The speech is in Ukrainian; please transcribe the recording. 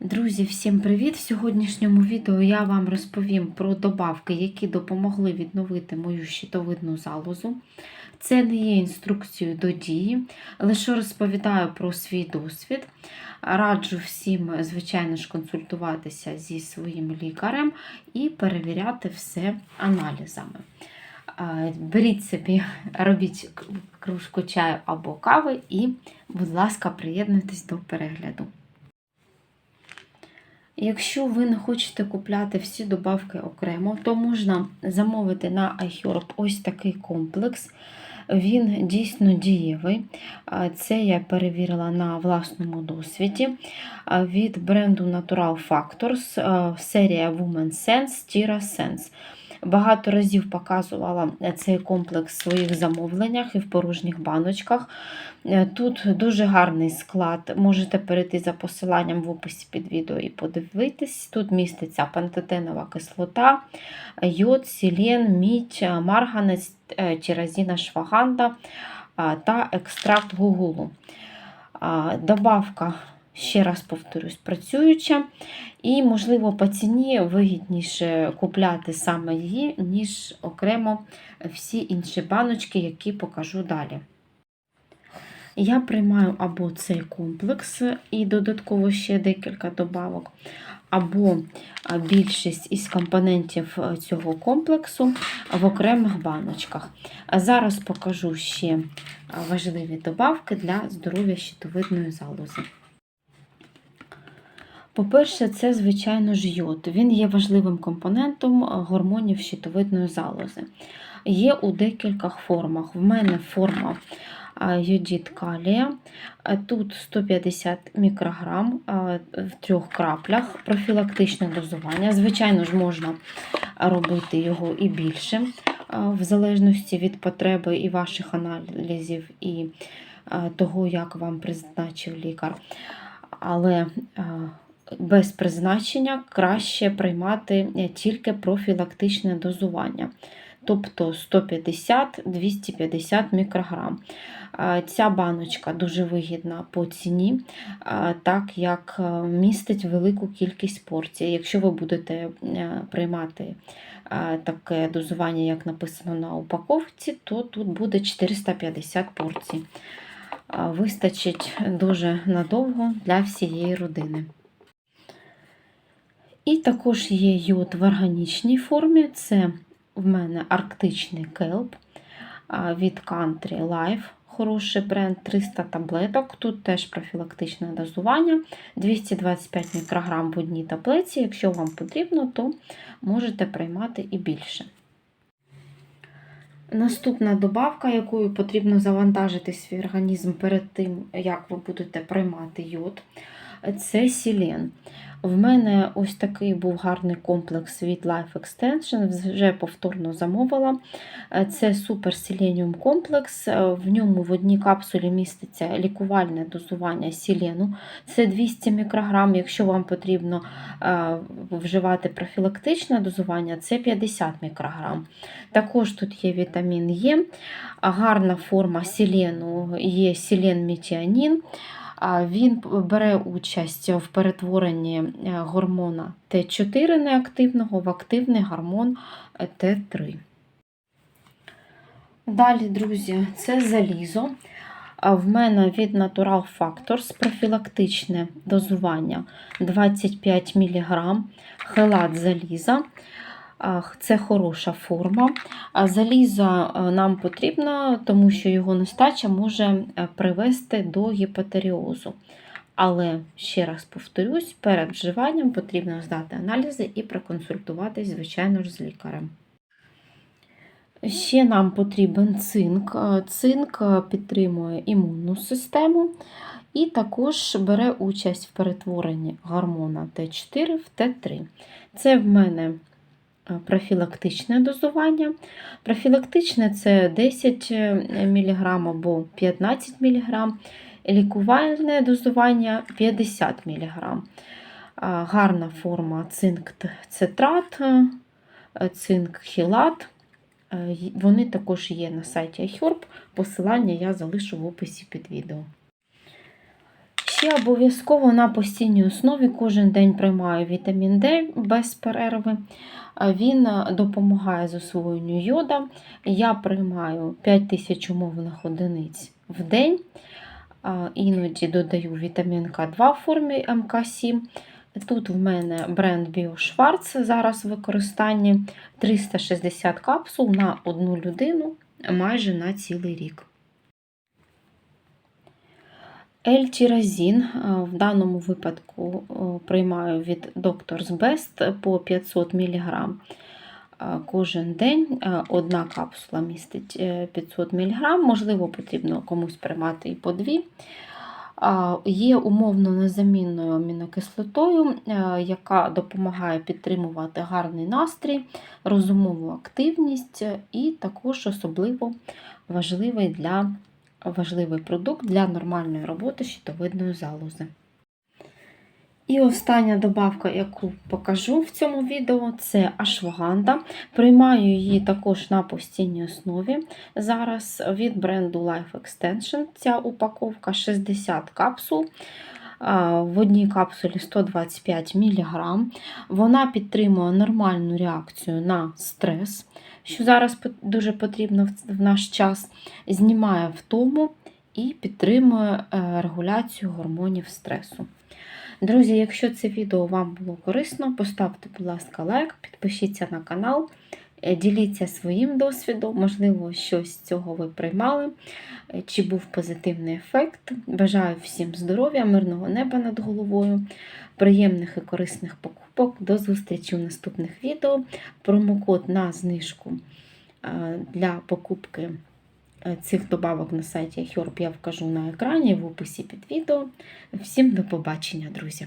Друзі, всім привіт! В сьогоднішньому відео я вам розповім про добавки, які допомогли відновити мою щитовидну залозу. Це не є інструкцією до дії, лише розповідаю про свій досвід. Раджу всім, звичайно ж, консультуватися зі своїм лікарем і перевіряти все аналізами. Беріть собі, робіть кружку чаю або кави і, будь ласка, приєднуйтесь до перегляду. Якщо ви не хочете купляти всі добавки окремо, то можна замовити на iHerb ось такий комплекс. Він дійсно дієвий. Це я перевірила на власному досвіді. Від бренду Natural Factors серія Woman Sense Tira Sense. Багато разів показувала цей комплекс в своїх замовленнях і в порожніх баночках. Тут дуже гарний склад. Можете перейти за посиланням в описі під відео і подивитись. Тут міститься пантотенова кислота, йод, сілен, мідь, марганець, тіразіна шваганда та екстракт гугулу. Добавка ще раз повторюсь, працююча, і, можливо, по ціні вигідніше купляти саме її, ніж окремо всі інші баночки, які покажу далі. Я приймаю або цей комплекс і додатково ще декілька добавок, або більшість із компонентів цього комплексу в окремих баночках. Зараз покажу ще важливі добавки для здоров'я щитовидної залози. По-перше, це, звичайно ж, йод. Він є важливим компонентом гормонів щитовидної залози. Є у декількох формах. В мене форма йодід калія. Тут 150 мікрограм в трьох краплях, профілактичне дозування. Звичайно ж, можна робити його і більше, в залежності від потреби і ваших аналізів, і того, як вам призначив лікар. Але без призначення краще приймати тільки профілактичне дозування, тобто 150-250 мікрограм. Ця баночка дуже вигідна по ціні, так як містить велику кількість порцій. Якщо ви будете приймати таке дозування, як написано на упаковці, то тут буде 450 порцій. Вистачить дуже надовго для всієї родини. І також є йод в органічній формі. Це в мене арктичний келп від Country Life. Хороший бренд 300 таблеток. Тут теж профілактичне дозування 225 мікрограм в одній таблеці. Якщо вам потрібно, то можете приймати і більше. Наступна добавка, якою потрібно завантажити свій організм перед тим, як ви будете приймати йод, це сілен. В мене ось такий був гарний комплекс від Life Extension, вже повторно замовила. Це Super Selenium комплекс. В ньому в одній капсулі міститься лікувальне дозування сілену. Це 200 мікрограм. Якщо вам потрібно вживати профілактичне дозування, це 50 мікрограм. Також тут є вітамін Е, гарна форма сілену є сілен метіанін. Він бере участь в перетворенні гормона Т4 неактивного в активний гормон Т3. Далі, друзі, це залізо. В мене від Natural Factors профілактичне дозування 25 мг хелат заліза. Це хороша форма. Заліза нам потрібно, тому що його нестача може привести до гіпотеріозу. Але, ще раз повторюсь, перед вживанням потрібно здати аналізи і проконсультуватись, звичайно ж, з лікарем. Ще нам потрібен цинк. Цинк підтримує імунну систему і також бере участь в перетворенні гормона Т4 в Т3. Це в мене профілактичне дозування. Профілактичне це 10 мг або 15 мг, лікувальне дозування 50 мг. Гарна форма цинк цитрат, цинк хілат. Вони також є на сайті iHerb, посилання я залишу в описі під відео. Ще обов'язково на постійній основі кожен день приймаю вітамін Д без перерви. Він е, допомагає з освоєнню йода. Я приймаю 5000 умовних одиниць в день. Іноді додаю вітамін К2 в формі МК7. Тут в мене бренд BioSchwarz зараз в використанні 360 капсул на одну людину майже на цілий рік. L-тіразін е, в даному випадку е, приймаю від Doctor's Best по 500 мг кожен день. Е, Одна капсула містить е, 500 мг, можливо, потрібно комусь приймати і по дві. Є умовно незамінною амінокислотою, е, яка допомагає підтримувати гарний настрій, розумову активність е, і також особливо важливий, для, важливий продукт для нормальної роботи щитовидної залози. І остання добавка, яку покажу в цьому відео, це ашваганда. Приймаю її також на постійній основі. Зараз від бренду Life Extension ця упаковка 60 капсул. В одній капсулі 125 мг. Вона підтримує нормальну реакцію на стрес, що зараз дуже потрібно в- наш час, знімає втому і підтримує е, регуляцію гормонів стресу. Друзі, якщо це відео вам було корисно, поставте, будь ласка, лайк, підпишіться на канал, е, діліться своїм досвідом, можливо, щось з цього ви приймали, е, чи був позитивний ефект. Бажаю всім здоров'я, мирного неба над головою, приємних і корисних покупок. До зустрічі в наступних відео. Промокод на знижку е, для покупки е, цих добавок на сайті Herb я вкажу на екрані в описі під відео. Всім до побачення, друзі!